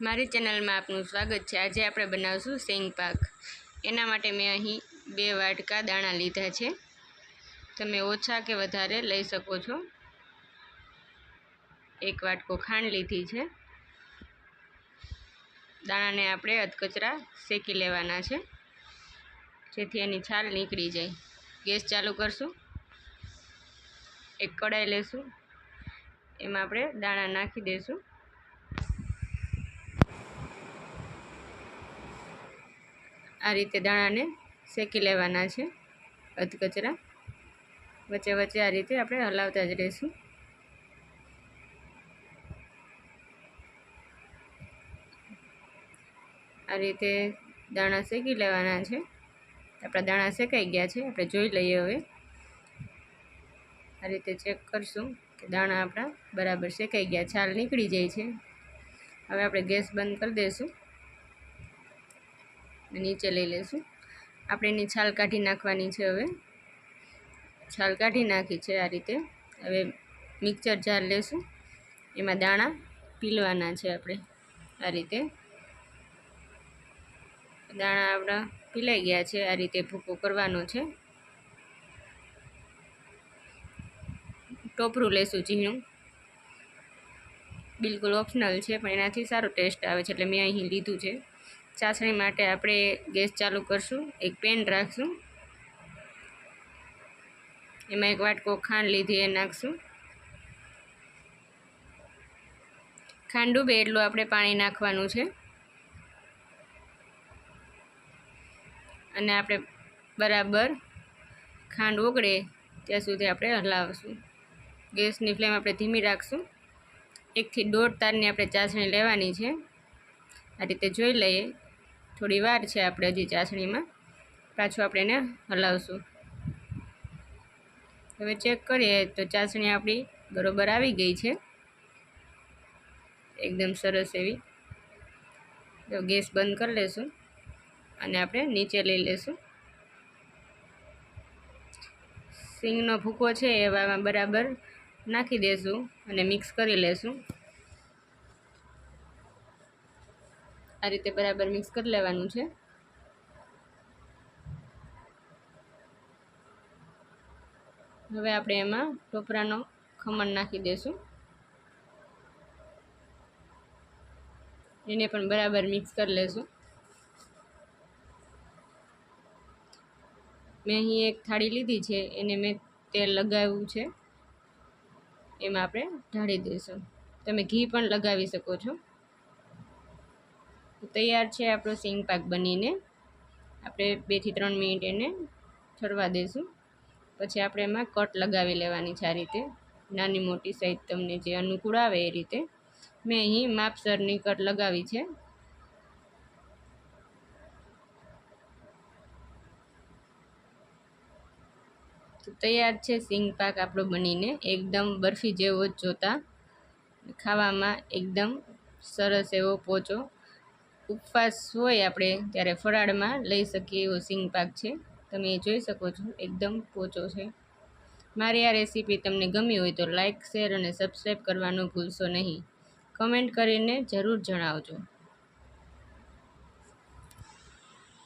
મારી ચેનલમાં આપનું સ્વાગત છે. આજે આપણે બનાવશું સેંગ પાક. એના માટે મેં અહીં બે વાટકા દાણા લીધા છે. તમે ઓછા કે વધારે લઈ શકો છો. એક વાટકો ખાંડ લીધી છે. દાણાને આપણે અધકચરા શેકી લેવાના છે. જેથી એની છાલ નીકળી જાય. ગેસ ચાલુ કરશું. એક કડાઈ લેશું. એમાં આપણે દાણા નાખી દઈશું આ રીતે દાણાને શેકી લેવાના છે અધકચરા વચ્ચે વચ્ચે આ રીતે આપણે હલાવતા જ રહીશું. આ રીતે દાણા શેકી લેવાના છે. આપણા દાણા શેકાઈ ગયા છે. આપણે જોઈ લઈએ હવે. આ રીતે ચેક કરશું કે દાણા આપણા બરાબર શેકાઈ ગયા છાલ નીકળી જાય છે. હવે આપણે ગેસ બંધ કરી દઈશું. નીચે લઈ લઈશું. આપણે એની છાલ કાઢી નાખવાની છે હવે. છાલ કાઢી નાખી છે આ રીતે. હવે મિક્સર જાર લેશું. એમાં દાણા પીલવાના છે આપણે આ રીતે. દાણા આપણા પીલાઈ ગયા છે, આ રીતે ભૂકો કરવાનો છે. ટોપરું લેશું ઝીણું. બિલકુલ ઓપ્શનલ છે, પણ એનાથી સારો ટેસ્ટ આવે છે, એટલે મેં અહીં લીધું છે. ચાસણી માટે આપણે ગેસ ચાલુ કરશું, એક પેન રાખશું. એમાં એક વાટકો ખાંડ લીધી એ નાખશું. ખાંડ ડૂબે એટલું આપણે પાણી નાખવાનું છે. અને આપણે બરાબર ખાંડ ઓગળે ત્યાં સુધી આપણે હલાવશું. ગેસની ફ્લેમ આપણે ધીમી રાખશું. એકથી દોઢ તારની આપણે ચાસણી લેવાની છે. આ રીતે જોઈ લઈએ. થોડી વાર છે આપણે હજી ચાસણીમાં. પાછું આપણે એને હલાવશું. હવે ચેક કરીએ તો ચાસણી આપણી બરોબર આવી ગઈ છે. એકદમ સરસ એવી. તો ગેસ બંધ કરી લેશું અને આપણે નીચે લઈ લેશું. સિંગનો ભૂકો છે એવામાં બરાબર નાખી દેશું અને મિક્સ કરી લેશું. આ રીતે બરાબર મિક્સ કરી લેવાનું છે. હવે આપણે એમાં ટોપરાનો ખમણ નાખી દઈશું એને પણ બરાબર મિક્સ કરી લેશું. મેં અહીં એક થાળી લીધી છે, એને મેં તેલ લગાવ્યું છે. એમાં આપણે ઢાળી દઈશું. તમે ઘી પણ લગાવી શકો છો. તૈયાર છે આપણો સિંગ પાક બનીને. આપણે બેથી ત્રણ મિનિટ એને છોડવા દઈશું પછી આપણે એમાં કટ લગાવી લેવાની છે આ રીતે. નાની મોટી સાઈઝ તમને જે અનુકૂળ આવે એ રીતે. મેં અહીં માપસરની કટ લગાવી છે. તો તૈયાર છે સિંગ પાક આપણો બનીને. એકદમ બરફી જેવો જ જોતા. ખાવામાં એકદમ સરસ એવો પોચો. ઉપવાસ હોય આપણે, ત્યારે ફરાળમાં લઈ શકીએ એવો સિંગ પાક છે. તમે જોઈ શકો છો, એકદમ પોચો છે. મારી આ રેસીપી તમને ગમી હોય તો લાઇક શેર અને સબસ્ક્રાઈબ કરવાનું ભૂલશો નહીં. કમેન્ટ કરીને જરૂર જણાવજો.